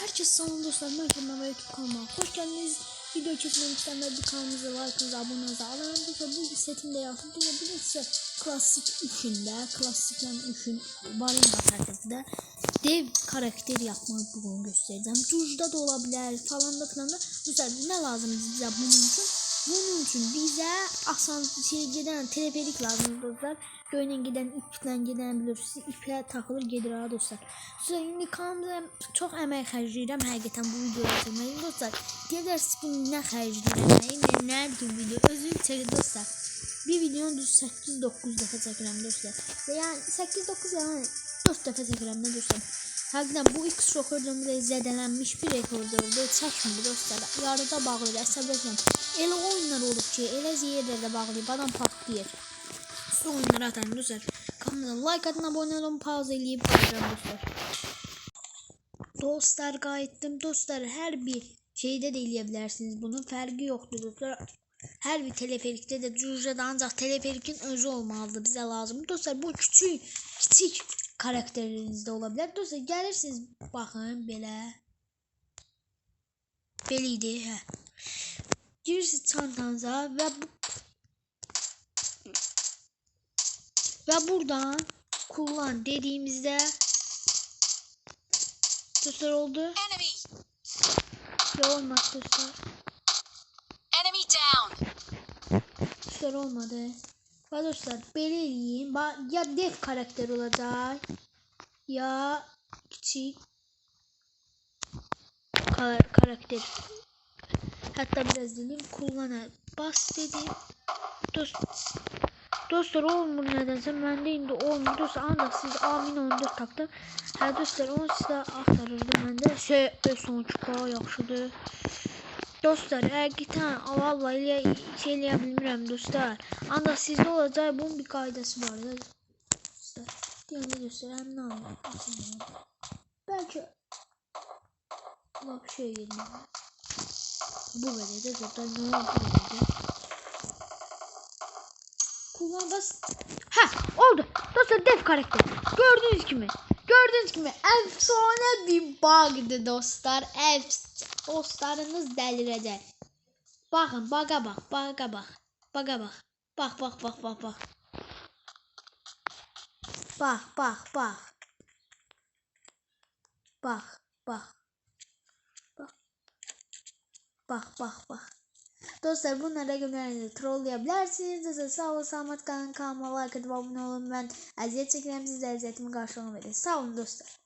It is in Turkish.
Herkes sağ dostlar. Merhaba YouTube kanalıma. Hoş geldiniz. Video çekmek isteyenler bir kanalımıza like'ınızı, abonenizi alın. Dostlar bu setinde yazdım. Bu bir ise klasik üçünde, klasik yani üçün varın da dev karakter yapmayı bugün göstereceğim. Tuzda da olabilir falan da falan da. Dostlar ne lazım bize bunun için? Bunun için bize asan şey giden teleferik lazım dostlar. Göylə gedən iplə gedən bilirsiniz. İpə taxılır gedir ha dostlar. Dostlar indi kanalımda çox əmək xərcləyirəm həqiqətən bu videoyu çəkməyə. Dostlar gedərsiniz ki nə xərcləyirəm, nə nə bir video özü çəkir dostlar. Bir videonu düz 8-9 dəfə çəkirəm dostlar. Və yəni 8-9 yəni 4 dəfə çəkirəm də dostlar. Həqiqətən bu ilk rekordumda zədələnmiş bir rekorddur. Çəkmir dostlar. Yarıda bağlayır, əsəbləşməm. Elə oyunlar olur ki, elə yerlərdə bağlayıb adam partlayır. Su oyunları atan dostlar. Kanala like atın, abone olun, pauza eləyib qayıdıram dostlar. Dostlar qayıtdım. Dostlar hər bir şeydə də eləyə bilərsiniz. Bunun fərqi yoxdur dostlar. Hər bir teleferikdə də cücədə ancaq teleferikin özü olmalıdır. Bizə lazım. Dostlar bu küçük, kiçik karakterinizdə ola bilər. Dostlar gəlirsiniz baxın belə. Belə idi, hə. Girirsiniz çantanıza və bu Ve buradan kullan dediğimizde dostlar oldu. Enemy! Ya olmadı dostlar. Enemy down! Dostlar olmadı. Dostlar belirleyin. Ya dev karakter olacak. Ya küçük kar- karakter. Hatta biraz dedim kullana bas dedim. Dost Dostlar olmur nedense məndə indi olmur. Dostlar ancaq siz Amin 14 tapdım. Hə dostlar onu sizə axtarırdım məndə. Şey son çıxa yaxşıdır. Dostlar həqiqətən valla elə şey eləyə bilmirəm dostlar. Ancaq sizdə olacaq bunun bir qaydası var da. Dostlar. Yəni dostlar həm nə anlayırsınız? Bəlkə lap şey gedin. Bu belə də dostlar nə oldu? Kullan bas. Ha oldu. Dostlar dev karakter. Gördüğünüz gibi. Gördüğünüz gibi efsane bir bug'dı dostlar. Ef Dostlarınız dəlirəcək. Baxın, baqa bax, baqa bax. Baqa bax. Bax, bax, bax, bax, bax. Bax, bax, bax. Bax, bax. Bax, bax, bax. bax. Dostlar bununla rəqəmlərinizi trollaya bilərsiniz. Dostlar sağ olun, salamat qalın, kanalıma like edib abunə olun. Mən əziyyət çəkirəm, siz də əziyyətimi qarşılamaq edin. Sağ olun dostlar.